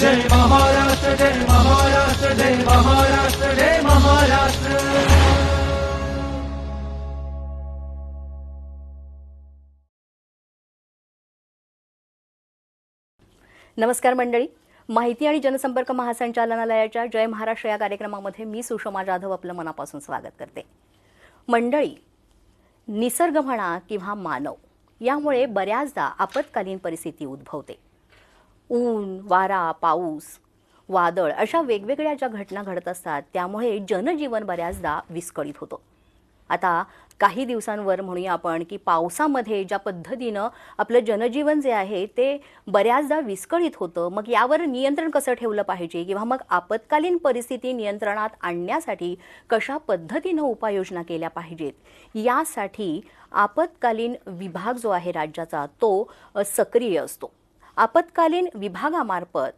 जय महाराष्ट्र जय महाराष्ट्र जय महाराष्ट्र जय महाराष्ट्र. नमस्कार मंडळी. माहिती आणि जनसंपर्क महासंचालनालयाच्या जय महाराष्ट्र या कार्यक्रमामध्ये मी सुषमा जाधव आपलं मनापासून स्वागत करते. मंडळी निसर्ग म्हणा किंवा मानव यामुळे बऱ्याचदा आपत्कालीन परिस्थिती उद्भवते. ऊन वारा पाऊस वादळ अशा वेगवेगळ्या ज्या घटना घडत असतात त्यामुळे जनजीवन बऱ्याचदा विस्कळीत होतं. आता काही दिवसांवर म्हणूया आपण की पावसामध्ये ज्या पद्धतीनं आपलं जनजीवन जे आहे ते बऱ्याचदा विस्कळीत होतं. मग यावर नियंत्रण कसं ठेवलं पाहिजे? किंवा मग आपत्कालीन परिस्थिती नियंत्रणात आणण्यासाठी कशा पद्धतीनं उपाययोजना केल्या पाहिजेत? यासाठी आपत्कालीन विभाग जो आहे राज्याचा तो सक्रिय असतो. आपत्कालीन विभागामार्फत.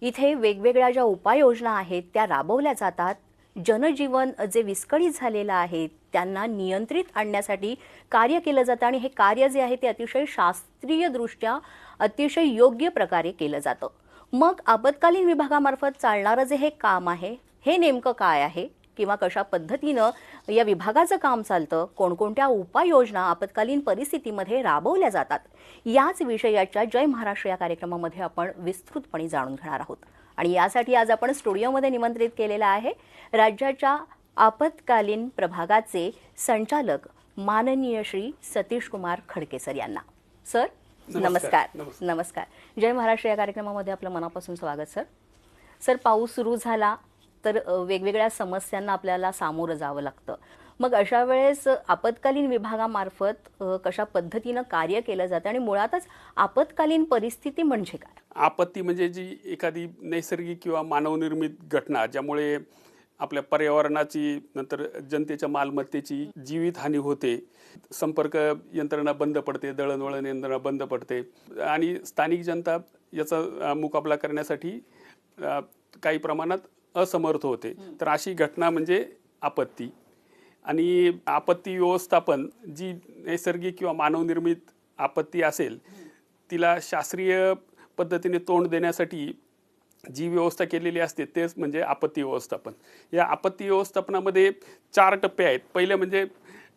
इथे वेगवेगळ्या ज्या उपाययोजना आहेत त्या राबवल्या जातात. जनजीवन जे विस्कळीत झालेलं आहे त्यांना नियंत्रित आणण्यासाठी कार्य केलं जातं आणि हे कार्य जे आहे ते अतिशय शास्त्रीयदृष्ट्या अतिशय योग्य प्रकारे केलं जातं. मग आपत्कालीन विभागामार्फत चालणारं जे हे काम आहे हे नेमकं काय आहे? किंवा कशा पद्धतीनं या विभागाचं काम चालतं कोणकोणत्या उपाययोजना आपत्कालीन परिस्थितीमध्ये राबवल्या जातात याच विषयाच्या जय महाराष्ट्र या कार्यक्रमामध्ये आपण विस्तृतपणे जाणून घेणार आहोत. आणि यासाठी आज आपण स्टुडिओमध्ये निमंत्रित केलेलं आहे राज्याच्या आपत्कालीन प्रभागाचे संचालक माननीय श्री सतीश कुमार खडके सर यांना सर नमस्कार. नमस्कार. जय महाराष्ट्र या कार्यक्रमामध्ये आपलं मनापासून स्वागत सर. सर पाऊस सुरू झाला. तर वेगवेगळ्या समस्यांना आपल्याला सामोरं जावं लागतं. मग अशा वेळेस आपत्कालीन विभागामार्फत कशा पद्धतीनं कार्य केलं जातं आणि मुळातच आपत्कालीन परिस्थिती म्हणजे काय? आपत्ती म्हणजे जी एखादी नैसर्गिक किंवा मानवनिर्मित घटना ज्यामुळे आपल्या पर्यावरणाची नंतर जनतेच्या मालमत्तेची जीवितहानी होते. संपर्क यंत्रणा बंद पडते दळणवळण यंत्रणा बंद पडते आणि स्थानिक जनता याचा मुकाबला करण्यासाठी काही प्रमाणात असमर्थ होते. तर अशी घटना म्हणजे आपत्ती. आणि आपत्ती व्यवस्थापन जी नैसर्गिक किंवा मानवनिर्मित आपत्ती असेल तिला शास्त्रीय पद्धतीने तोंड देण्यासाठी जी व्यवस्था केलेली असते तेच म्हणजे आपत्ती व्यवस्थापन. या आपत्ती व्यवस्थापनामध्ये चार टप्पे आहेत. पहिले म्हणजे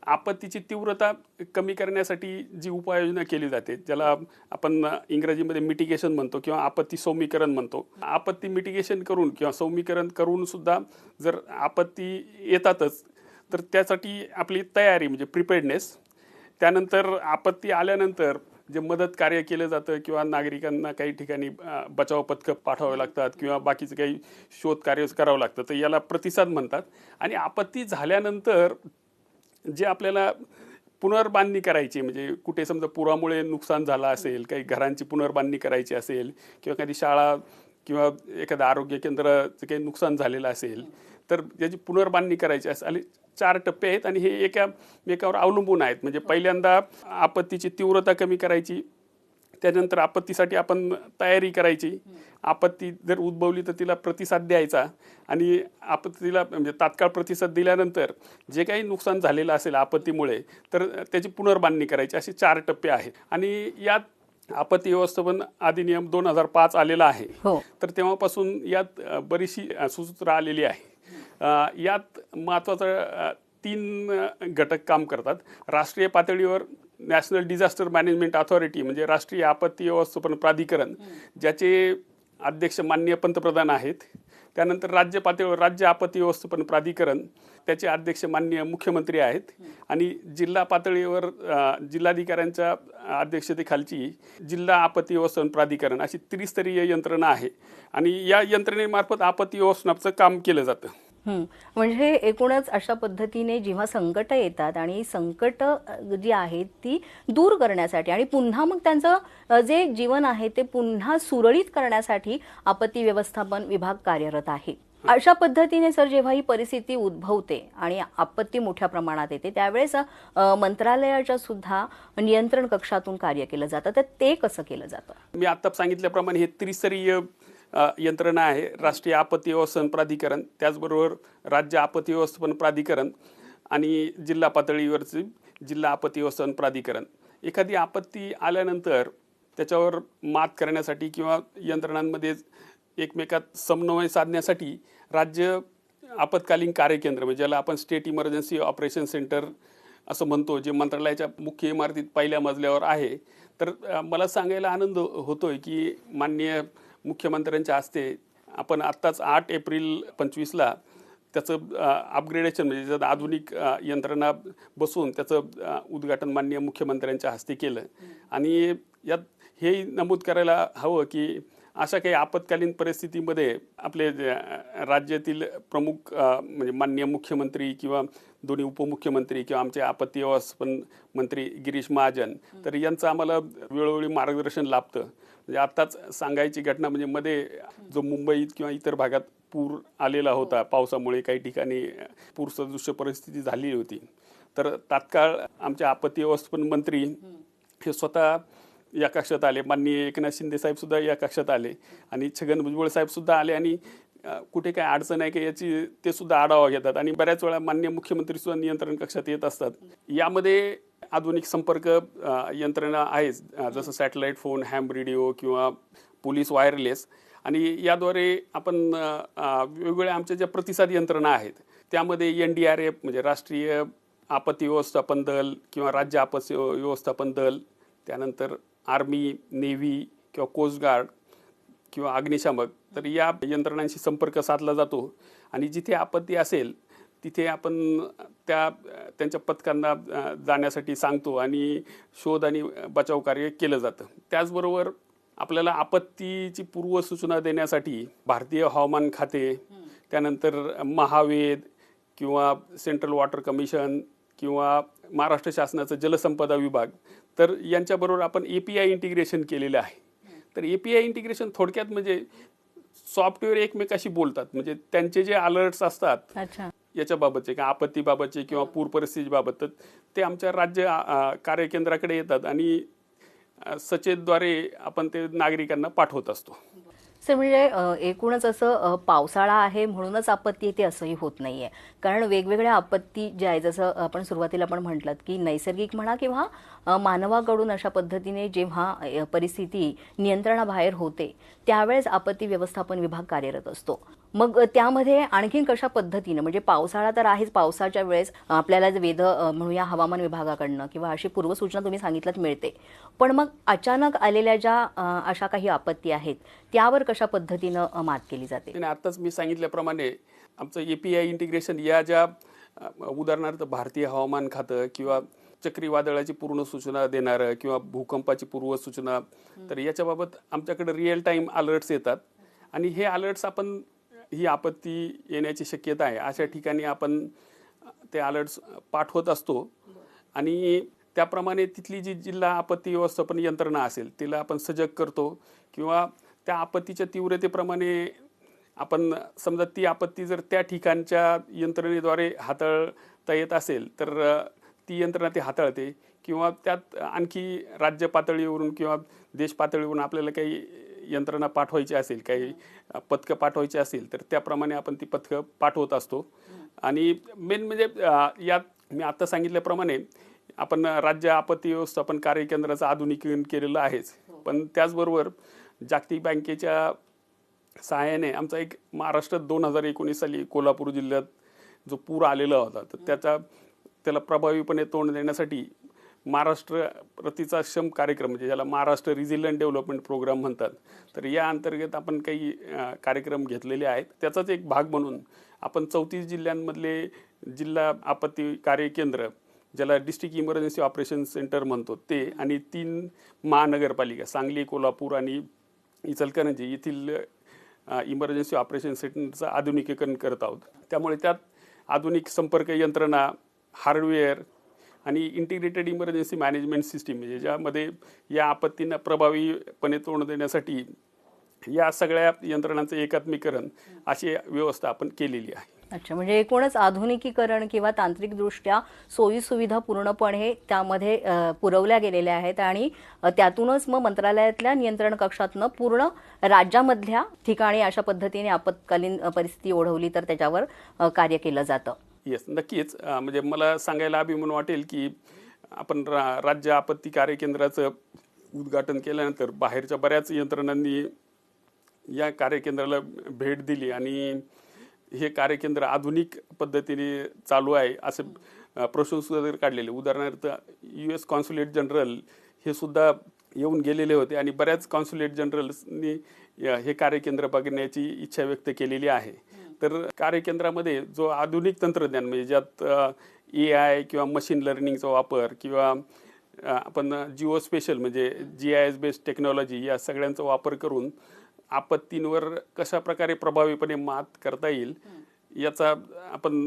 आपत्तीची तीव्रता कमी करण्यासाठी जी उपाययोजना केली जाते ज्याला आपण इंग्रजीमध्ये मिटिगेशन म्हणतो किंवा आपत्ती सौमीकरण म्हणतो. आपत्ती मिटिगेशन करून किंवा सौमीकरण करून सुद्धा जर आपत्ती येतातच तर त्यासाठी आपली तयारी म्हणजे प्रिपेडनेस त्यानंतर आपत्ती आल्यानंतर जे मदत कार्य केलं जातं किंवा नागरिकांना काही ठिकाणी बचाव पथकं पाठवावे लागतात किंवा बाकीचं काही शोध कार्य करावं लागतं तर याला प्रतिसाद म्हणतात. आणि आपत्ती झाल्यानंतर जे आपल्याला पुनर्बांधणी करायची म्हणजे कुठे समजा पुरामुळे नुकसान झालं असेल काही घरांची पुनर्बांधणी करायची असेल किंवा एखादी शाळा किंवा एखादं आरोग्य केंद्राचं काही नुकसान झालेलं असेल तर याची पुनर्बांधणी करायची असेल. आणि चार टप्पे आहेत आणि हे एका एकावर अवलंबून आहेत. म्हणजे पहिल्यांदा आपत्तीची तीव्रता कमी करायची त्यानंतर आपत्तीसाठी आपण तयारी करायची. आपत्ती जर उद्भवली तर तिला प्रतिसाद द्यायचा. आणि आपत्तीला म्हणजे तात्काळ प्रतिसाद दिल्यानंतर जे काही नुकसान झालेलं असेल आपत्तीमुळे तर त्याची पुनर्बांधणी करायची. असे चार टप्पे आहेत. आणि यात आपत्ती व्यवस्थापन अधिनियम दोन हजार पाच आलेला आहे. हो. तर तेव्हापासून यात बरीचशी सुसूत्र आलेली आहे. यात महत्त्वाचं अ, तीन घटक काम करतात. राष्ट्रीय पातळीवर नॅशनल डिझास्टर मॅनेजमेंट अथॉरिटी म्हणजे राष्ट्रीय आपत्ती व्यवस्थापन प्राधिकरण ज्याचे अध्यक्ष माननीय पंतप्रधान आहेत. त्यानंतर राज्य पातळीवर राज्य आपत्ती व्यवस्थापन प्राधिकरण त्याचे अध्यक्ष माननीय मुख्यमंत्री आहेत. आणि जिल्हा पातळीवर जिल्हाधिकाऱ्यांच्या अध्यक्षतेखालची जिल्हा आपत्ती व्यवस्थापन प्राधिकरण अशी त्रिस्तरीय यंत्रणा आहे. आणि या यंत्रणेमार्फत आपत्ती व्यवस्थापनाचं काम केलं जातं. म्हणजे एकूणच अशा पद्धतीने जेव्हा संकट येतात आणि संकट जी आहेत ती दूर करण्यासाठी आणि पुन्हा मग त्यांचं जे जीवन आहे ते पुन्हा सुरळीत करण्यासाठी आपत्ती व्यवस्थापन विभाग कार्यरत आहे. अशा पद्धतीने सर जेव्हा ही परिस्थिती उद्भवते आणि आपत्ती मोठ्या प्रमाणात येते त्यावेळेस मंत्रालयाच्या सुद्धा नियंत्रण कक्षातून कार्य केलं जातं. तर ते कसं केलं जातं? मी आता सांगितल्याप्रमाणे हे त्रिस्तरीय यंत्रणा आहे राष्ट्रीय आपत्ती व्यवस्थापन प्राधिकरण त्याचबरोबर राज्य आपत्ती व्यवस्थापन प्राधिकरण आणि जिल्हा पातळीवरचे जिल्हा आपत्ती व्यवस्थापन प्राधिकरण. एखादी आपत्ती आल्यानंतर त्याच्यावर मात करण्यासाठी किंवा यंत्रणांमध्ये एकमेकात समन्वय साधण्यासाठी राज्य आपत्कालीन कार्यकेंद्र म्हणजे ज्याला आपण स्टेट इमर्जन्सी ऑपरेशन सेंटर असं म्हणतो जे मंत्रालयाच्या मुख्य इमारतीत पहिल्या मजल्यावर आहे. तर मला सांगायला आनंद होतोय की माननीय मुख्यमंत्र्यांच्या हस्ते आपण आत्ताच आठ एप्रिल पंचवीसला त्याचं अपग्रेडेशन म्हणजे ज्यात आधुनिक यंत्रणा बसून त्याचं उद्घाटन माननीय मुख्यमंत्र्यांच्या हस्ते केलं. आणि यात हे नमूद करायला हवं की अशा काही आपत्कालीन परिस्थितीमध्ये आपले राज्यातील प्रमुख म्हणजे माननीय मुख्यमंत्री किंवा दोन्ही उपमुख्यमंत्री किंवा आमचे आपत्ती व्यवस्थापन मंत्री गिरीश महाजन तर यांचं आम्हाला वेळोवेळी मार्गदर्शन लाभतं. म्हणजे आत्ताच सांगायची घटना म्हणजे मध्ये जो मुंबईत किंवा इतर भागात पूर आलेला होता पावसामुळे काही ठिकाणी पूर सदृश्य परिस्थिती झालेली होती. तर तात्काळ आमचे आपत्ती व्यवस्थापन मंत्री हे स्वतः या कक्षात आले. माननीय एकनाथ शिंदे साहेबसुद्धा या कक्षात आले. आणि छगन भुजबळ साहेबसुद्धा आले आणि कुठे काय अडचण आहे का याची ते सुद्धा आढावा घेतात. आणि बऱ्याच वेळा मान्य मुख्यमंत्रीसुद्धा नियंत्रण कक्षात येत असतात. यामध्ये आधुनिक संपर्क यंत्रणा आहेच जसं सॅटेलाईट फोन हॅम रेडिओ किंवा पोलीस वायरलेस. आणि याद्वारे आपण वेगवेगळ्या आमच्या ज्या प्रतिसाद यंत्रणा आहेत त्यामध्ये एन डी आर एफ म्हणजे राष्ट्रीय आपत्ती व्यवस्थापन दल किंवा राज्य आपत्ती व्यवस्थापन दल त्यानंतर आर्मी नेव्ही किंवा कोस्टगार्ड किंवा अग्निशामक तर या यंत्रणांशी संपर्क साधला जातो. आणि जिथे आपत्ती असेल तिथे आपण त्या त्यांच्या पथकांना जाण्यासाठी सांगतो आणि शोध आणि बचाव कार्य केलं जातं. त्याचबरोबर आपल्याला आपत्तीची पूर्वसूचना देण्यासाठी भारतीय हवामान खाते त्यानंतर महावेद किंवा सेंट्रल वॉटर कमिशन किंवा महाराष्ट्र शासनाचं जलसंपदा विभाग तर यांच्याबरोबर आपण ए पी आय इंटिग्रेशन केलेलं आहे. तर ए पी आय इंटिग्रेशन थोडक्यात म्हणजे सॉफ्टवेअर एकमेकाशी बोलतात. म्हणजे त्यांचे जे अलर्ट्स असतात अच्छा. याच्याबाबतचे किंवा आपत्तीबाबतचे किंवा पूर परिस्थितीबाबत ते आमच्या राज्य कार्यकेंद्राकडे येतात आणि सचेतद्वारे आपण ते नागरिकांना पाठवत असतो. सर म्हणजे एकूणच असं पावसाळा आहे म्हणूनच आपत्ती येते असंही होत नाहीये. कारण वेगवेगळ्या आपत्ती ज्या आहे जसं आपण सुरुवातीला आपण म्हटलं की नैसर्गिक म्हणा किंवा मानवाकडून अशा पद्धतीने जेव्हा परिस्थिती नियंत्रणाबाहेर होते त्यावेळेस आपत्ती व्यवस्थापन विभाग कार्यरत असतो. मग त्यामध्ये आणखीन कशा पद्धतीनं म्हणजे पावसाळा तर आहेच पावसाच्या वेळेस आपल्याला वेध म्हणूया हवामान विभागाकडनं किंवा अशी पूर्वसूचना तुम्ही सांगितलं मिळते. पण मग अचानक आलेल्या ज्या अशा काही आपत्ती आहेत त्यावर कशा पद्धतीनं मात केली जाते? आताच आत्ताच मी सांगितल्याप्रमाणे आमचं ए पी आय इंटिग्रेशन या ज्या उदाहरणार्थ भारतीय हवामान खातं किंवा चक्रीवादळाची पूर्ण सूचना देणारं किंवा भूकंपाची पूर्व सूचना तर याच्याबाबत आमच्याकडे रिअल टाईम अलर्ट्स येतात. आणि हे अलर्ट्स आपण ही आपत्ती येण्याची शक्यता आहे. अशा ठिकाणी आपण ते अलर्ट्स पाठवत असतो. आणि त्याप्रमाणे तिथली जी जिल्हा आपत्ती व्यवस्थापन यंत्रणा असेल तिला आपण सजग करतो किंवा त्या आपत्तीच्या तीव्रतेप्रमाणे आपण समजा ती आपत्ती जर त्या ठिकाणच्या यंत्रणेद्वारे हाताळता येत असेल तर ती यंत्रणा ती हाताळते. किंवा त्यात आणखी राज्य पातळीवरून किंवा देश पातळीवरून आपल्याला काही यंत्रणा पाठवायची असेल काही पथकं पाठवायची असेल तर त्याप्रमाणे आपण ती पथकं पाठवत असतो. आणि मेन म्हणजे यात मी आत्ता सांगितल्याप्रमाणे आपण राज्य आपत्ती व्यवस्थापन कार्यकेंद्राचं आधुनिकीकरण केलेलं आहेच. पण त्याचबरोबर जागतिक बँकेच्या सहाय्याने आमचा एक महाराष्ट्र दोन हजार एकोणीस साली कोल्हापूर जिल्ह्यात जो पूर आलेला होता तर त्याचा त्याला प्रभावीपणे तोंड देण्यासाठी महाराष्ट्र प्रतिचा श्रम कार्यक्रम म्हणजे ज्याला महाराष्ट्र रिझिलियंट डेव्हलपमेंट प्रोग्राम म्हणतात. तर या अंतर्गत आपण काही कार्यक्रम घेतलेले आहेत. त्याचाच एक भाग म्हणून आपण चौतीस जिल्ह्यांमधले जिल्हा आपत्ती कार्य केंद्र ज्याला डिस्ट्रिक्ट इमर्जन्सी ऑपरेशन सेंटर म्हणतो ते आणि तीन महानगरपालिका सांगली कोल्हापूर आणि इचलकरंजी येथील इमर्जन्सी ऑपरेशन सेंटरचं आधुनिकीकरण करत आहोत. त्यामुळे त्यात आधुनिक संपर्क यंत्रणा हार्डवेअर आणि इंटिग्रेटेड इमर्जन्सी मॅनेजमेंट सिस्टीम म्हणजे ज्यामध्ये या आपत्तींना प्रभावीपणे तोंड देण्यासाठी या सगळ्या यंत्रणांचं एकात्मीकरण अशी व्यवस्था आपण केलेली आहे. अच्छा म्हणजे एकूणच आधुनिकीकरण किंवा तांत्रिकदृष्ट्या सोयीसुविधा पूर्णपणे त्यामध्ये पुरवल्या गेलेल्या आहेत आणि त्यातूनच मग मंत्रालयातल्या नियंत्रण कक्षातनं पूर्ण राज्यामधल्या ठिकाणी अशा पद्धतीने आपत्कालीन परिस्थिती ओढवली तर त्याच्यावर कार्य केलं जातं. येस नक्कीच. म्हणजे मला सांगायला अभिमान वाटेल की आपण रा राज्य आपत्ती कार्यकेंद्राचं उद्घाटन केल्यानंतर बाहेरच्या बऱ्याच यंत्रणांनी या कार्यकेंद्राला भेट दिली आणि हे कार्यकेंद्र आधुनिक पद्धतीने चालू आहे असे प्रशंसक प्रशंसा काढलेले. उदाहरणार्थ यू एस कॉन्सुलेट जनरल हे सुद्धा येऊन गेलेले होते आणि बऱ्याच कॉन्सुलेट जनरल्सनी या- हे कार्यकेंद्र बघण्याची इच्छा व्यक्त केलेली आहे. तर कार्यकेंद्रामध्ये जो आधुनिक तंत्रज्ञान म्हणजे ज्यात ए आय किंवा मशीन लर्निंगचा वापर किंवा आपण जिओ स्पेशल म्हणजे G I S based technology या सगळ्यांचा वापर करून आपत्तींवर कशा प्रकारे प्रभावीपणे मात करता येईल याचा आपण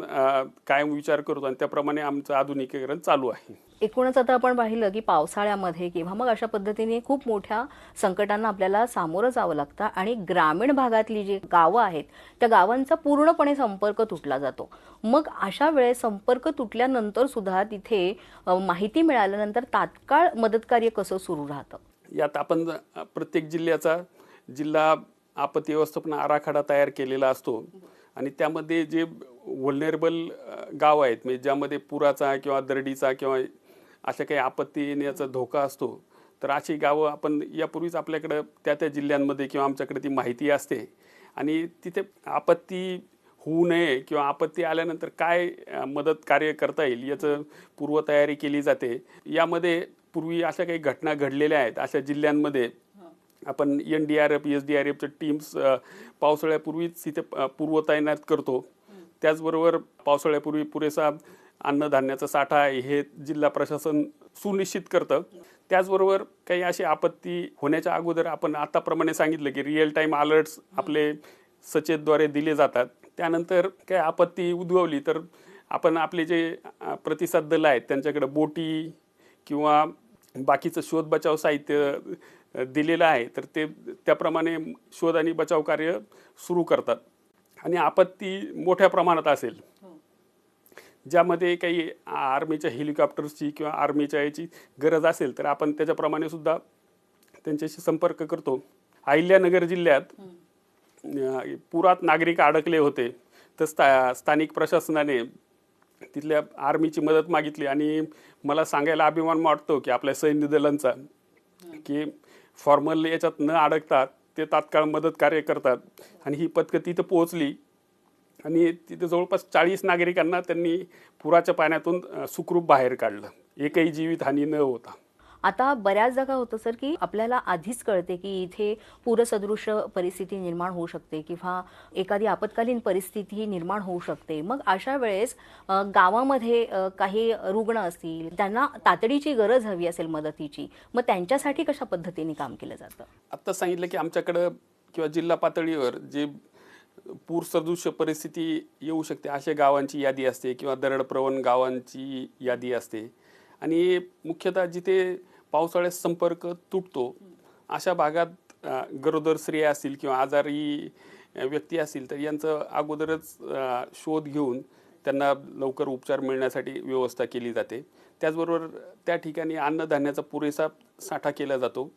कायम विचार करतो आणि त्याप्रमाणे आमचं आधुनिकीकरण चालू आहे. एकूणच आता आपण पाहिलं की पावसाळ्यामध्ये किंवा मग अशा पद्धतीने खूप मोठ्या संकटांना आपल्याला सामोरं जावं लागतं आणि ग्रामीण भागातली जी गावं आहेत त्या गावांचा पूर्णपणे संपर्क तुटला जातो. मग अशा वेळेस संपर्क तुटल्यानंतर सुद्धा तिथे माहिती मिळाल्यानंतर तात्काळ मदतकार्य कसं सुरू राहतं? यात आपण प्रत्येक जिल्ह्याचा जिल्हा आपत्ती व्यवस्थापन आराखडा तयार केलेला असतो. आणि त्यामध्ये जे व्हलनेरेबल गाव आहेत म्हणजे ज्यामध्ये पुराचा किंवा दरडीचा किंवा अशा काही आपत्ती येण्याचा धोका असतो तर अशी गावं आपण यापूर्वीच आपल्याकडं त्या त्या जिल्ह्यांमध्ये किंवा आमच्याकडे ती माहिती असते. आणि तिथे आपत्ती होऊ नये किंवा आपत्ती आल्यानंतर काय मदत कार्य करता येईल याचं पूर्वतयारी केली जाते. यामध्ये पूर्वी अशा काही घटना घडलेल्या आहेत अशा जिल्ह्यांमध्ये. आपण N D R F S D R एफच्या टीम्स पावसाळ्यापूर्वीच तिथे अ, पूर्वतैनात करतो. त्याचबरोबर पावसाळ्यापूर्वी पुरेसा अन्नधान्याचा साठा आहे हे जिल्हा प्रशासन सुनिश्चित करतं. त्याचबरोबर काही अशी आपत्ती होण्याच्या अगोदर आपण आताप्रमाणे सांगितलं की रिअल टाईम अलर्ट्स आपले सचेतद्वारे दिले जातात. त्यानंतर काही आपत्ती उद्भवली तर आपण आपले जे प्रतिसाद दल आहेत त्यांच्याकडे बोटी किंवा बाकीचं शोध बचाव साहित्य दिलेलं आहे तर ते त्याप्रमाणे शोध आणि बचाव कार्य सुरू करतात. आणि आपत्ती मोठ्या प्रमाणात असेल ज्यामध्ये काही आर्मीच्या हेलिकॉप्टर्सची किंवा आर्मीच्या याची गरज असेल तर आपण त्याच्याप्रमाणे सुद्धा त्यांच्याशी संपर्क करतो. अहिल्यानगर जिल्ह्यात पुरात नागरिक अडकले होते तर स्था स्थानिक प्रशासनाने तिथल्या आर्मीची मदत मागितली. आणि मला सांगायला अभिमान वाटतो की आपल्या सैन्य दलांचा की फॉर्मल याच्यात न अडकतात ते तात्काळ मदत कार्य करतात. आणि ही पथकं तिथं पोहोचली. आणि तिथे जवळपास चाळीस नागरिकांना त्यांनी पुराच्या पाण्यातून सुखरूप बाहेर काढलं. एकही जीवितहानी न होता. आता बऱ्याचदा काय होतं सर की आपल्याला आधीच कळते की इथे पूरसदृश परिस्थिती निर्माण होऊ शकते किंवा एखादी आपत्कालीन परिस्थिती निर्माण होऊ शकते. मग अशा वेळेस गावामध्ये काही रुग्ण असतील त्यांना तातडीची गरज हवी असेल मदतीची मग त्यांच्यासाठी कशा पद्धतीने काम केलं जातं? आत्ता सांगितलं की आमच्याकडं किंवा जिल्हा पातळीवर जे पूर सदृश्य परिस्थिती येऊ शकते अशा गावांची यादी असते किंवा दरडप्रवण गावांची यादी असते. आणि मुख्यतः जिथे पावसाळ्यात संपर्क तुटतो. अशा भागात गरोदर स्त्रिया असतील किंवा आजारी व्यक्ती असतील तर यांचं अगोदरच शोध घेऊन त्यांना लवकर उपचार मिळण्यासाठी व्यवस्था केली जाते. त्याचबरोबर त्या ठिकाणी अन्नधान्याचा पुरेसा साठा केला जातो.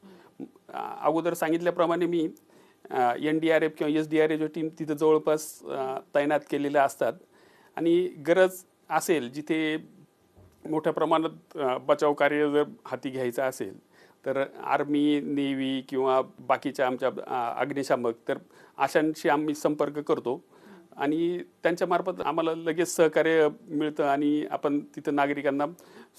अगोदर सांगितल्याप्रमाणे मी एन डी आर एफ किंवा एस डी आर एफच्या टीम तिथं जवळपास तैनात केलेल्या असतात. आणि गरज असेल जिथे मोठ्या प्रमाणात बचाव कार्य जर हाती घ्यायचं असेल तर आर्मी नेव्ही किंवा बाकीच्या आमच्या अग्निशामक तर अशांशी आम्ही संपर्क करतो. आणि त्यांच्यामार्फत आम्हाला लगेच सहकार्य मिळतं आणि आपण तिथं नागरिकांना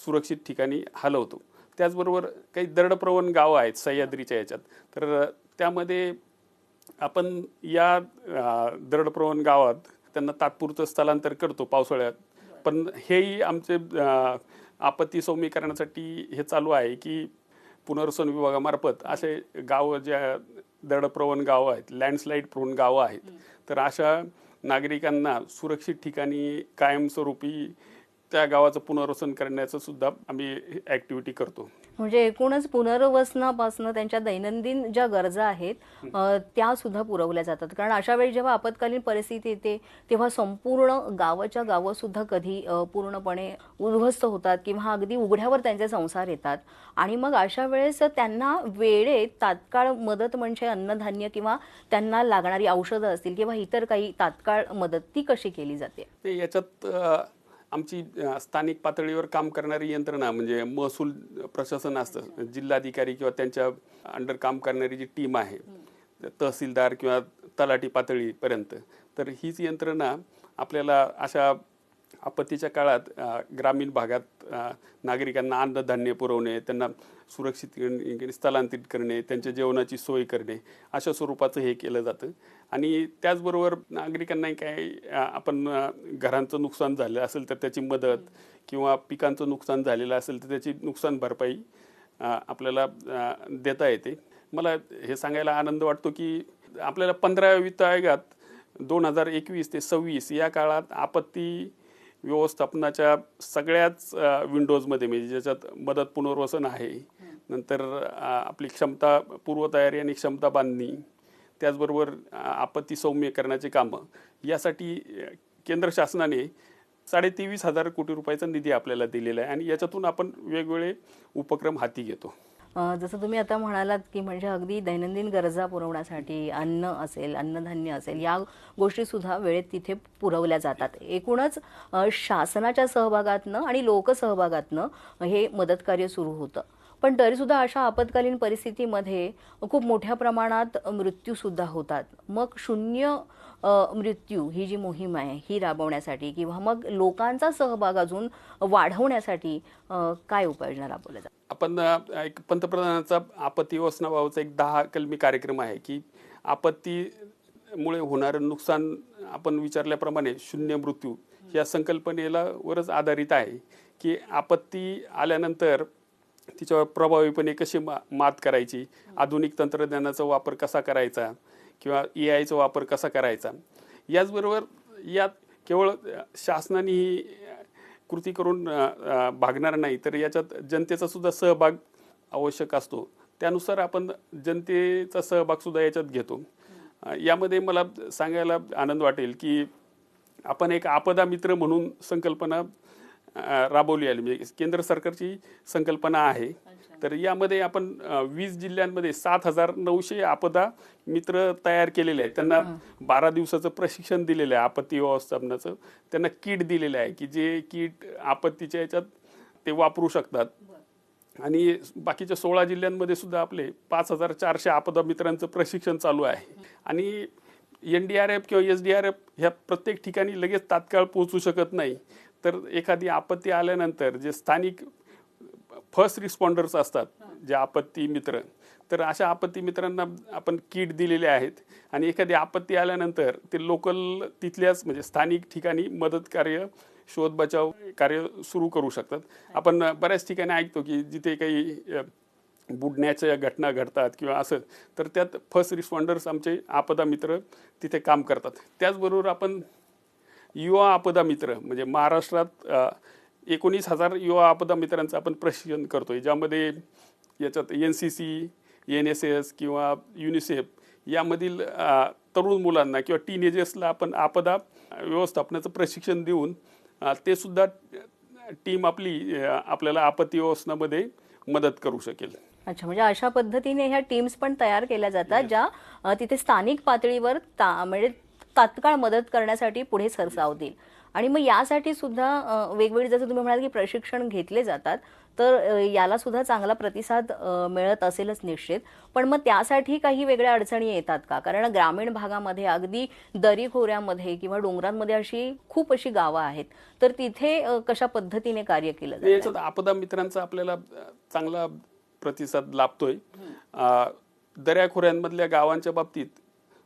सुरक्षित ठिकाणी हलवतो. त्याचबरोबर काही दरडप्रवण गावं आहेत सह्याद्रीच्या याच्यात तर त्यामध्ये आपण या दरडप्रवण गावात त्यांना तात्पुरतं स्थलांतर करतो पावसाळ्यात. पण हेही आमचे आपत्ती सौम्यीकरणासाठी हे चालू आहे की पुनर्वसन विभागामार्फत असे गावं ज्या दरडप्रवण गावं आहेत लँडस्लाईड प्रवण गावं आहेत तर अशा नागरिकांना सुरक्षित ठिकाणी कायमस्वरूपी त्या गावाचं पुनर्वसन करण्याचं सुद्धा आम्ही ॲक्टिव्हिटी करतो. म्हणजे एकूणच पुनर्वसनापासून त्यांच्या दैनंदिन ज्या गरजा आहेत त्या सुद्धा पुरवल्या जातात. कारण अशा वेळी जेव्हा आपत्कालीन परिस्थिती येते तेव्हा संपूर्ण गावाच्या गावं सुद्धा कधी पूर्णपणे उद्ध्वस्त होतात किंवा अगदी उघड्यावर त्यांचे संसार येतात. आणि मग अशा वेळेस त्यांना वेळेत तात्काळ मदत म्हणजे अन्नधान्य किंवा त्यांना लागणारी औषधं असतील किंवा इतर काही तात्काळ मदत ती कशी केली जाते? ते याच्यात आमची स्थानिक पातळीवर काम करणारी यंत्रणा म्हणजे महसूल प्रशासन असतं. जिल्हाधिकारी किंवा त्यांच्या अंडर काम करणारी जी टीम आहे तहसीलदार किंवा तलाठी पातळीपर्यंत. तर हीच यंत्रणा आपल्याला अशा आपत्तीच्या काळात ग्रामीण भागात नागरिकांना अन्नधान्य पुरवणे त्यांना सुरक्षित करणे, स्थलांतरित करणे त्यांच्या जेवणाची सोय करणे अशा स्वरूपाचं हे केलं जातं. आणि त्याचबरोबर नागरिकांना काय आपण घरांचं नुकसान झालं असेल तर त्याची मदत किंवा पिकांचं नुकसान झालेलं असेल तर त्याची नुकसान भरपाई आपल्याला देता येते. मला हे सांगायला आनंद वाटतो की आपल्याला पंधराव्या वित्त आयोगात दोन हजार एकवीस ते सव्वीस या काळात आपत्ती व्यवस्थापनाच्या सगळ्याच विंडोजमध्ये म्हणजे ज्याच्यात मदत पुनर्वसन आहे. नंतर आपली क्षमता पूर्वतयारी आणि क्षमता बांधणी त्याचबरोबर आपत्ती सौम्य करण्याचे कामं यासाठी केंद्र शासनाने साडेतेवीस हजार कोटी रुपयाचा निधी आपल्याला दिलेला आहे आणि याच्यातून आपण वेगवेगळे उपक्रम हाती घेतो. जसं तुम्ही आता म्हणालात की म्हणजे अगदी दैनंदिन गरजा पुरवण्यासाठी अन्न असेल अन्नधान्य असेल या गोष्टीसुद्धा वेळेत तिथे पुरवल्या जातात. एकूणच शासनाच्या सहभागातनं आणि लोकसहभागातनं हे मदतकार्य सुरू होतं. पण तरीसुद्धा अशा आपत्कालीन परिस्थितीमध्ये खूप मोठ्या प्रमाणात मृत्यूसुद्धा होतात. मग शून्य मृत्यू ही जी मोहीम आहे ही राबवण्यासाठी किंवा मग लोकांचा सहभाग अजून वाढवण्यासाठी काय उपाययोजना राबवल्या जातात? आपण एक पंतप्रधानांचा आपत्ती व्यवस्थापनाबाबतचा एक दहा कलमी कार्यक्रम आहे की आपत्तीमुळे होणारं नुकसान आपण विचारल्याप्रमाणे शून्य मृत्यू या संकल्पनेला वरच आधारित आहे की आपत्ती आल्यानंतर तिच्यावर प्रभावीपणे कशी मा मात करायची आधुनिक तंत्रज्ञानाचा वापर कसा करायचा किंवा ए आयचा वापर कसा करायचा. याचबरोबर यात केवळ शासनाने ही कृती करून भागणार नाही तर याच्यात जनतेचा सुद्धा सहभाग आवश्यक असतो. त्यानुसार आपण जनतेचा सहभाग सुद्धा याच्यात घेतो. यामध्ये मला सांगायला आनंद वाटेल की आपण एक आपदा मित्र म्हणून संकल्पना राबवली आली. म्हणजे केंद्र सरकारची संकल्पना आहे. तर यामध्ये आपण वीस जिल्ह्यांमध्ये सात हजार नऊशे आपदा मित्र तयार केलेले आहेत. त्यांना बारा दिवसाचं प्रशिक्षण दिलेलं आहे आपत्ती व्यवस्थापनाचं. त्यांना किट दिलेलं आहे की जे किट आपत्तीच्या याच्यात ते वापरू शकतात. आणि बाकीच्या सोळा जिल्ह्यांमध्ये सुद्धा आपले पाच हजार चारशे आपदा मित्रांचं प्रशिक्षण चालू आहे. आणि एन डी आर एफ किंवा एस डी आर एफ ह्या प्रत्येक ठिकाणी लगेच तात्काळ पोहोचू शकत नाही. तर एखादी आपत्ती आल्यानंतर जे स्थानिक फर्स्ट रिस्पॉन्डर्स असतात जे आपत्ती मित्र. तर अशा आपत्ती मित्रांना आपण किट दिलेले आहेत आणि एखादी आपत्ती आल्यानंतर ते लोकल तिथल्याच म्हणजे स्थानिक ठिकाणी मदत कार्य शोध बचाव कार्य सुरू करू शकतात. आपण बऱ्याच ठिकाणी ऐकतो की जिथे काही बुडण्याच्या घटना घडतात किंवा असं तर त्यात फर्स्ट रिस्पॉन्डर्स आमचे आपदा मित्र तिथे काम करतात. त्याचबरोबर आपण युवा आपदा मित्र म्हणजे महाराष्ट्रात एकोणीस हजार युवा आपदा मित्रांचं आपण प्रशिक्षण करतोय ज्यामध्ये याच्यात N C C N S S किंवा युनिसेफ यामधील तरुण मुलांना किंवा टीनेजर्सला आपण आपदा व्यवस्थापनाचं प्रशिक्षण देऊन ते सुद्धा टीम आपली आपल्याला आपत्ती व्यवस्थापनामध्ये मदत करू शकेल. अच्छा म्हणजे अशा पद्धतीने ह्या टीम्स पण तयार केल्या जातात ज्या तिथे स्थानिक पातळीवर ता म्हणजे तात्काळ मदत करण्यासाठी पुढे सरसावतील. आणि मग यासाठी सुद्धा वेगवेगळे जसं तुम्ही म्हणाल की प्रशिक्षण घेतले जातात तर याला सुद्धा चांगला प्रतिसाद मिळत असेलच निश्चित. पण मग त्यासाठी काही वेगळ्या अडचणी येतात का? कारण ग्रामीण भागामध्ये अगदी दरीखोऱ्यामध्ये किंवा डोंगरांमध्ये अशी खूप अशी गावं आहेत. तर तिथे कशा पद्धतीने कार्य केलं जातं? याच्यात आपदा मित्रांचा आपल्याला चांगला प्रतिसाद लाभतोय. अ, दऱ्याखोऱ्यांमधल्या गावांच्या बाबतीत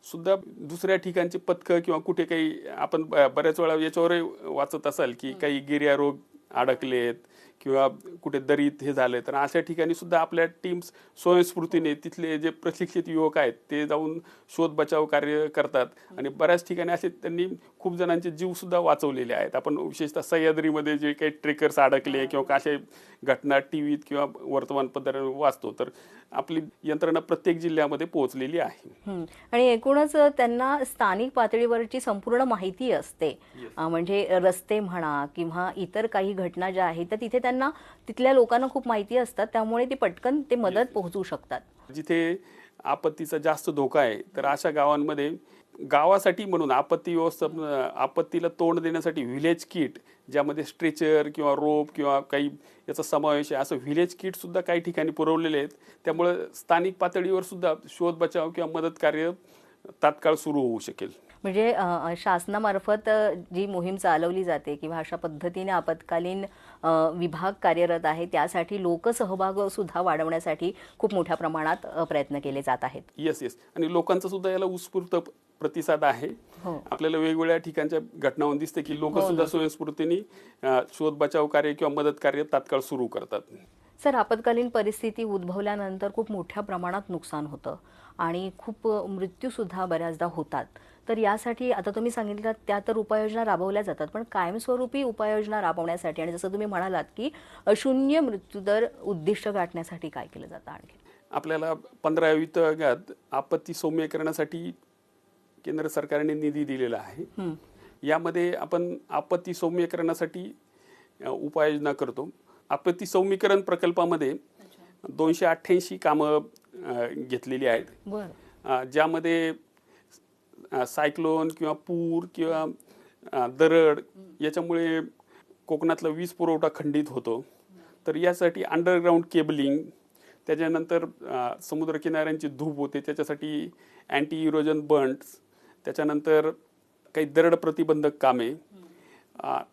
सुद्धा दुसऱ्या ठिकाणची पथकं किंवा कुठे काही आपण बऱ्याच वेळा याच्यावरही वाचत असाल की काही गिर्यारोग अडकलेत किंवा कुठे दरीत हे झाले तर अशा ठिकाणी सुद्धा आपल्या टीम्स स्वयंस्फूर्तीने तिथले जे प्रशिक्षित युवक आहेत ते जाऊन शोध बचाव कार्य करतात. आणि बऱ्याच ठिकाणी असे त्यांनी खूप जणांचे जीव सुद्धा वाचवलेले आहेत. आपण विशेषतः सह्याद्रीमध्ये जे काही ट्रेकर्स अडकले किंवा काशे घटना टी व्हीत किंवा वर्तमानपत्रावर वाचतो तर आपली यंत्रणा प्रत्येक जिल्ह्यामध्ये पोहोचलेली आहे. आणि एकूणच त्यांना स्थानिक पातळीवरची संपूर्ण माहिती असते. म्हणजे रस्ते म्हणा किंवा इतर काही घटना ज्या आहेत तर तिथे त्यांना तिथल्या लोकांना खूप माहिती असतात त्यामुळे ती पटकन ते मदत पोहोचू शकतात. जिथे आपत्तीचा जास्त धोका आहे तर अशा गावांमध्ये गावासाठी म्हणून आपत्ती व्यवस्थापन आपत्तीला तोंड देण्यासाठी व्हिलेज किट ज्यामध्ये स्ट्रेचर किंवा रोप किंवा काही याचा समावेश आहे असं व्हिलेज किट सुद्धा काही ठिकाणी पुरवलेले आहेत. त्यामुळं स्थानिक पातळीवर सुद्धा शोध बचाव किंवा मदत कार्य तात्काळ सुरू होऊ शकेल. म्हणजे शासनामार्फत जी मोहीम चालवली जाते किंवा अशा पद्धतीने आपत्कालीन विभाग कार्यरत आहे त्यासाठी लोकसहभाग सुद्धा वाढवण्यासाठी खूप मोठ्या प्रमाणात प्रयत्न केले जात आहेत. येस येस आणि लोकांचा सुद्धा याला उत्स्फूर्त प्रतिसाद आहे. हो. आपल्याला वेगवेगळ्या ठिकाणच्या घटनावरून दिसते की लोक सुद्धा स्वयंस्फूर्तीने शोध बचाव कार्य किंवा मदत कार्य तात्काळ सुरू करतात. सर आपत्कालीन परिस्थिती उद्भवल्यानंतर खूप मोठ्या प्रमाणात नुकसान होतं. आणि खूप मृत्यूसुद्धा बऱ्याचदा होतात. तर यासाठी आता तुम्ही सांगितलं त्या तर उपाययोजना राबवल्या जातात पण कायमस्वरूपी उपाययोजना राबवण्यासाठी आणि जसं तुम्ही म्हणालात की शून्य मृत्यूदर उद्दिष्ट गाठण्यासाठी काय केलं जातं आणखी? आपल्याला पंधरा वित्तगात आपत्ती सौम्य करण्यासाठी केंद्र सरकारने निधी दिलेला आहे. यामध्ये आपण आपत्ती सौम्यकरणासाठी अ, उपाययोजना करतो. आपत्ती सौम्यकरण प्रकल्पामध्ये दोनशे अठ्ठ्याऐंशी कामं घेतलेली आहेत. ज्यामध्ये सायक्लोन किंवा पूर किंवा दरड याच्यामुळे कोकणातला वीज पुरवठा खंडित होतो. तर यासाठी अंडरग्राऊंड केबलिंग त्याच्यानंतर समुद्रकिनाऱ्यांची धूप होते त्याच्यासाठी अँटी इरोजन बंड्स त्याच्यानंतर काही दरड प्रतिबंधक कामे.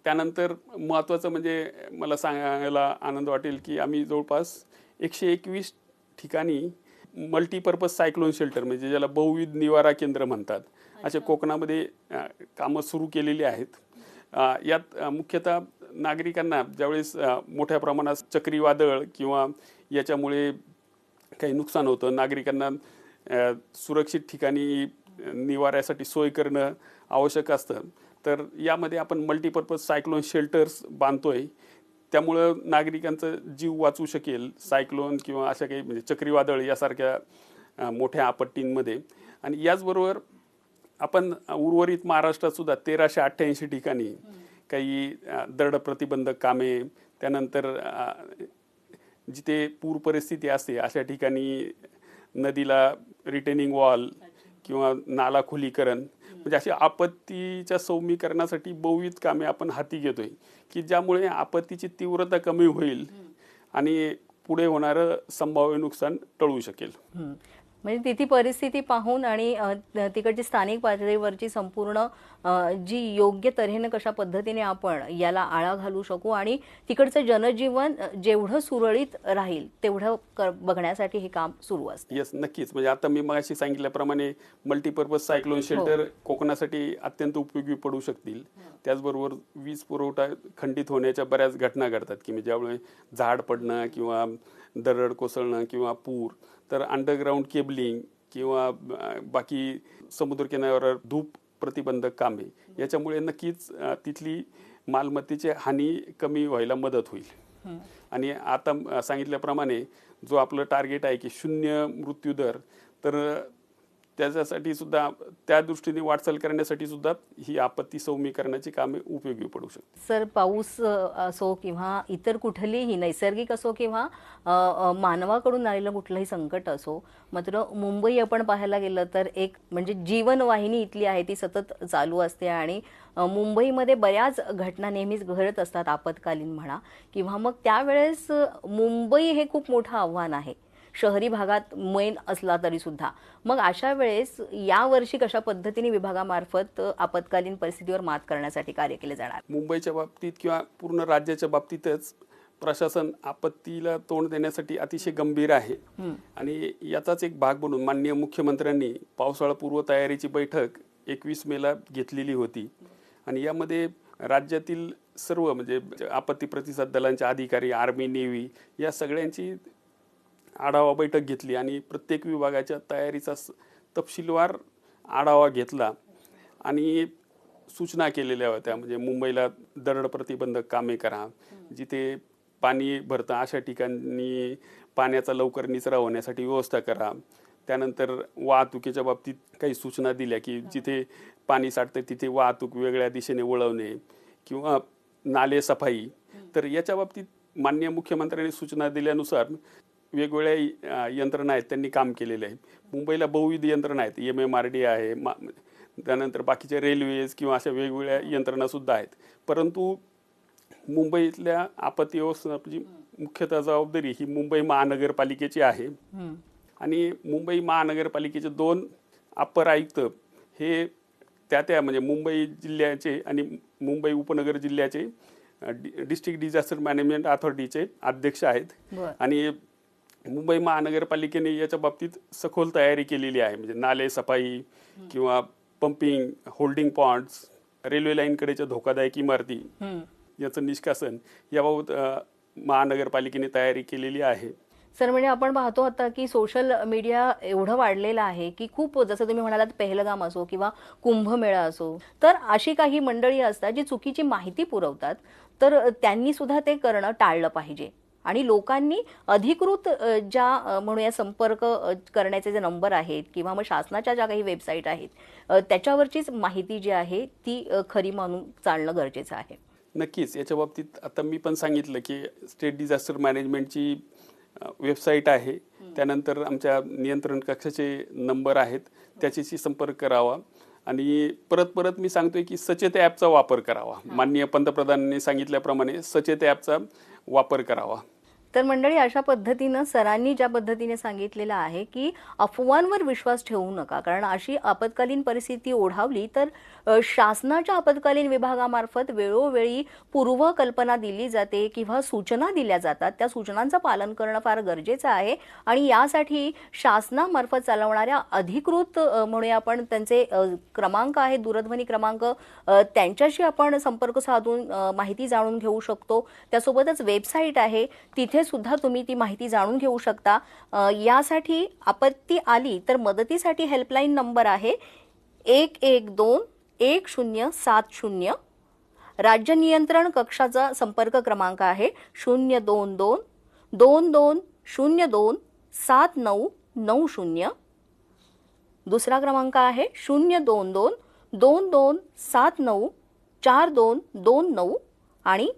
त्यानंतर महत्त्वाचं म्हणजे मला सांगायला आनंद वाटेल की आम्ही जवळपास एकशे एकवीस ठिकाणी मल्टीपर्पज सायक्लोन शेल्टर म्हणजे ज्याला बहुविध निवारा केंद्र म्हणतात. असे कोकणामध्ये कामं सुरू केलेली आहेत. यात मुख्यतः नागरिकांना ज्यावेळेस मोठ्या प्रमाणात चक्रीवादळ किंवा याच्यामुळे काही नुकसान होतं नागरिकांना सुरक्षित ठिकाणी निवाऱ्यासाठी सोय करणं आवश्यक असतं. तर यामध्ये आपण मल्टीपर्पज सायक्लोन शेल्टर्स बांधतोय. त्यामुळं नागरिकांचा जीव वाचू शकेल सायक्लोन किंवा अशा काही म्हणजे चक्रीवादळ यासारख्या मोठ्या आपत्तींमध्ये. आणि याचबरोबर आपण उर्वरित महाराष्ट्रातसुद्धा तेराशे अठ्ठ्याऐंशी ठिकाणी काही दड प्रतिबंधक कामे त्यानंतर जिथे पूर परिस्थिती असते अशा ठिकाणी नदीला रिटेनिंग वॉल किंवा नाला खुलीकरण म्हणजे अशी आपत्तीच्या सौम्यीकरणासाठी बहुविध कामे आपण हाती घेतोय की ज्यामुळे आपत्तीची तीव्रता कमी होईल आणि पुढे होणारं संभाव्य नुकसान टळू शकेल. म्हणजे तिथे परिस्थिती पाहून आणि तिकडची स्थानिक पातळीवरची संपूर्ण जी योग्य तऱ्हेने कशा पद्धतीने आपण याला आळा घालू शकू आणि तिकडचं जनजीवन जेवढं सुरळीत राहील तेवढं बघण्यासाठी हे काम सुरू असतं. येस नक्कीच. म्हणजे आता मी मगाशी सांगितल्याप्रमाणे मल्टीपर्पज सायक्लोन शेल्टर कोकणासाठी अत्यंत उपयोगी पडू शकतील. त्याचबरोबर वीज पुरवठा खंडित होण्याच्या बऱ्याच घटना घडतात की म्हणजे ज्यामुळे झाड पडणं किंवा दरड कोसळणं किंवा पूर. तर अंडरग्राऊंड केबलिंग किंवा बाकी समुद्रकिनाऱ्यावर धूप प्रतिबंधक कामे याच्यामुळे नक्कीच तिथली मालमत्तेची हानी कमी व्हायला मदत होईल. आणि आता सांगितल्याप्रमाणे जो आपलं टार्गेट आहे की शून्य मृत्यूदर तर त्याच्यासाठी सुद्धा त्या दृष्टीने वाटचाल करण्यासाठी सुद्धा ही आपत्ती सौम्यीकरणाची कामे उपयोगी पडू शकते सर पाऊस असो किंवा इतर कुठलीही नैसर्गिक असो किंवा मानवाकडून आलेलं कुठलंही संकट असो मात्र मुंबई आपण पाहायला गेलं तर एक म्हणजे जीवनवाहिनी इथली आहे ती सतत चालू असते आणि मुंबईमध्ये बऱ्याच घटना नेहमीच घडत असतात आपत्कालीन म्हणा किंवा मग त्यावेळेस मुंबई हे खूप मोठं आव्हान आहे. शहरी भागात मैन असला तरी सुद्धा. मग अशा वेळेस यावर्षी कशा पद्धतीने विभागामार्फत आपत्कालीन परिस्थितीवर मात करण्यासाठी कार्य केले जाणार? मुंबईच्या बाबतीत किंवा पूर्ण राज्याच्या बाबतीतच प्रशासन आपत्तीला तोंड देण्यासाठी अतिशय गंभीर आहे. आणि याचाच एक भाग म्हणून माननीय मुख्यमंत्र्यांनी पावसाळा पूर्व तयारीची बैठक एकवीस मेला घेतलेली होती. आणि यामध्ये राज्यातील सर्व म्हणजे आपत्ती प्रतिसाद दलांचे अधिकारी आर्मी नेव्ही या सगळ्यांची आढावा बैठक घेतली आणि प्रत्येक विभागाच्या तयारीचा स- तपशीलवार आढावा घेतला आणि सूचना केलेल्या होत्या. म्हणजे मुंबईला दरड प्रतिबंधक कामे करा जिथे पाणी भरतं अशा ठिकाणी पाण्याचा लवकर निचरा होण्यासाठी व्यवस्था करा. त्यानंतर वाहतुकीच्या बाबतीत काही सूचना दिल्या की जिथे पाणी साठतं तिथे वाहतूक वेगळ्या दिशेने वळवणे किंवा नाले सफाई. तर याच्या बाबतीत मान्य मुख्यमंत्र्यांनी सूचना दिल्यानुसार वेगवेगळ्या यंत्रणा आहेत त्यांनी काम केलेले आहे मुंबईला बहुविध यंत्रणा आहेत. एम एम आर डी आहे मा त्यानंतर बाकीच्या रेल्वेज किंवा अशा वेगवेगळ्या यंत्रणा सुद्धा आहेत. परंतु मुंबईतल्या आपत्ती व्यवस्थापनाची मुख्यतः जबाबदारी ही मुंबई महानगरपालिकेची आहे. आणि मुंबई महानगरपालिकेचे दोन अप्पर आयुक्त हे त्या त्या म्हणजे मुंबई जिल्ह्याचे आणि मुंबई उपनगर जिल्ह्याचे डिस्ट्रिक्ट डिझास्टर मॅनेजमेंट अथॉरिटीचे अध्यक्ष आहेत. आणि मुंबई महानगरपालिकेने याच्या बाबतीत सखोल तयारी केलेली आहे. म्हणजे नाले सफाई किंवा पंपिंग होल्डिंग पॉइंट्स रेल्वे लाईनकडेच्या धोकादायक इमारती याचं निष्कासन याबाबत महानगरपालिकेने तयारी केलेली आहे. सर म्हणजे आपण पाहतो आता की सोशल मीडिया एवढं वाढलेलं आहे की खूप जसं तुम्ही म्हणालात पहलगाम असो किंवा कुंभमेळा असो तर अशी काही मंडळी असतात जी चुकीची माहिती पुरवतात तर त्यांनी सुद्धा ते करणं टाळलं पाहिजे. आणि लोकांनी अधिकृत ज्या म्हणूया संपर्क करण्याचे जे नंबर आहेत किंवा मग शासनाच्या ज्या काही वेबसाईट आहेत त्याच्यावरचीच माहिती जी आहे ती खरी मानून चालणं गरजेचं आहे. नक्कीच. याच्या बाबतीत आता मी पण सांगितलं की स्टेट डिझास्टर मॅनेजमेंटची वेबसाईट आहे. त्यानंतर आमच्या नियंत्रण कक्षाचे नंबर आहेत. त्याच्याशी संपर्क करावा. आणि परत परत मी सांगतोय की सचेत ॲपचा वापर करावा. माननीय पंतप्रधानांनी सांगितल्याप्रमाणे सचेत ॲपचा वापर करावा. तर मंडळी अशा पद्धतीनं सरांनी ज्या पद्धतीने सांगितलेलं आहे की अफवांवर विश्वास ठेवू नका. कारण अशी आपत्कालीन परिस्थिती ओढावली तर शासनाच्या आपत्कालीन विभागामार्फत वेळोवेळी पूर्वकल्पना दिली जाते किंवा सूचना दिल्या जातात. त्या सूचनांचं पालन करणं फार गरजेचं आहे आणि यासाठी शासनामार्फत चालवणाऱ्या अधिकृत म्हणून म्हणूया आपण त्यांचे क्रमांक आहेत दूरध्वनी क्रमांक त्यांच्याशी आपण संपर्क साधून माहिती जाणून घेऊ शकतो. त्यासोबतच वेबसाईट आहे. तिथे सुद्धा तुम्ही ती माहिती जाणून घेऊ शकता. यासाठी आपत्ती आली तर मदतीसाठी हेल्पलाईन नंबर आहे. एक एक दोन एक शून्य सात शून्य. राज्य नियंत्रण कक्षाचा संपर्क क्रमांक आहे शून्य दोन दोन. दोन दोन शून्य दोन सात नऊ नऊ शून्य. दुसरा क्रमांक आहे शून्य दोन दोन दोन दोन सात नऊ चार दोन दोन नऊ आणि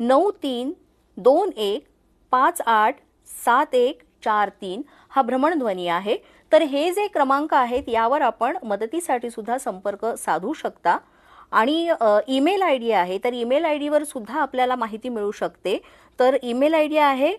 नऊ तीन दोन एक पाच आठ सात एक चार तीन हा भ्रमणध्वनी आहे. तर हे जे क्रमांक आहेत यावर आपण मदतीसाठी सुद्धा संपर्क साधू शकता. आणि ईमेल आय डी आहे तर ईमेल आय डीवर सुद्धा आपल्याला माहिती मिळू शकते. तर ईमेल आय डी आहे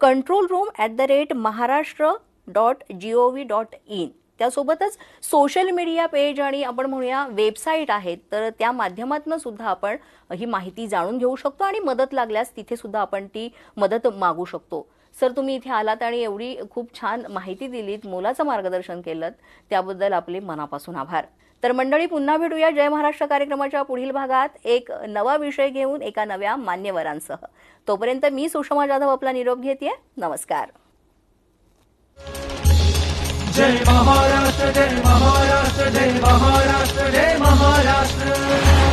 control room at the rate Maharashtra dot G O V dot in त्यासोबतच सोशल मीडिया पेज आणि आपण म्हणूया वेबसाईट आहेत तर त्या माध्यमातून सुद्धा आपण ही माहिती जाणून घेऊ शकतो आणि मदत लागल्यास तिथे सुद्धा आपण ती मदत मागू शकतो. सर तुम्ही इथे आलात आणि एवढी खूप छान माहिती दिलीत मोलाचं मार्गदर्शन केलं त्याबद्दल आपले मनापासून आभार. तर मंडळी पुन्हा भेटूया जय महाराष्ट्र कार्यक्रमाच्या पुढील भागात. एक नवा विषय घेऊन एका नव्या मान्यवरांसह. तोपर्यंत मी सुषमा जाधव आपला निरोप घेते नमस्कार. जय महाराष्ट्र जय महाराष्ट्र जय महाराष्ट्र जय महाराष्ट्र.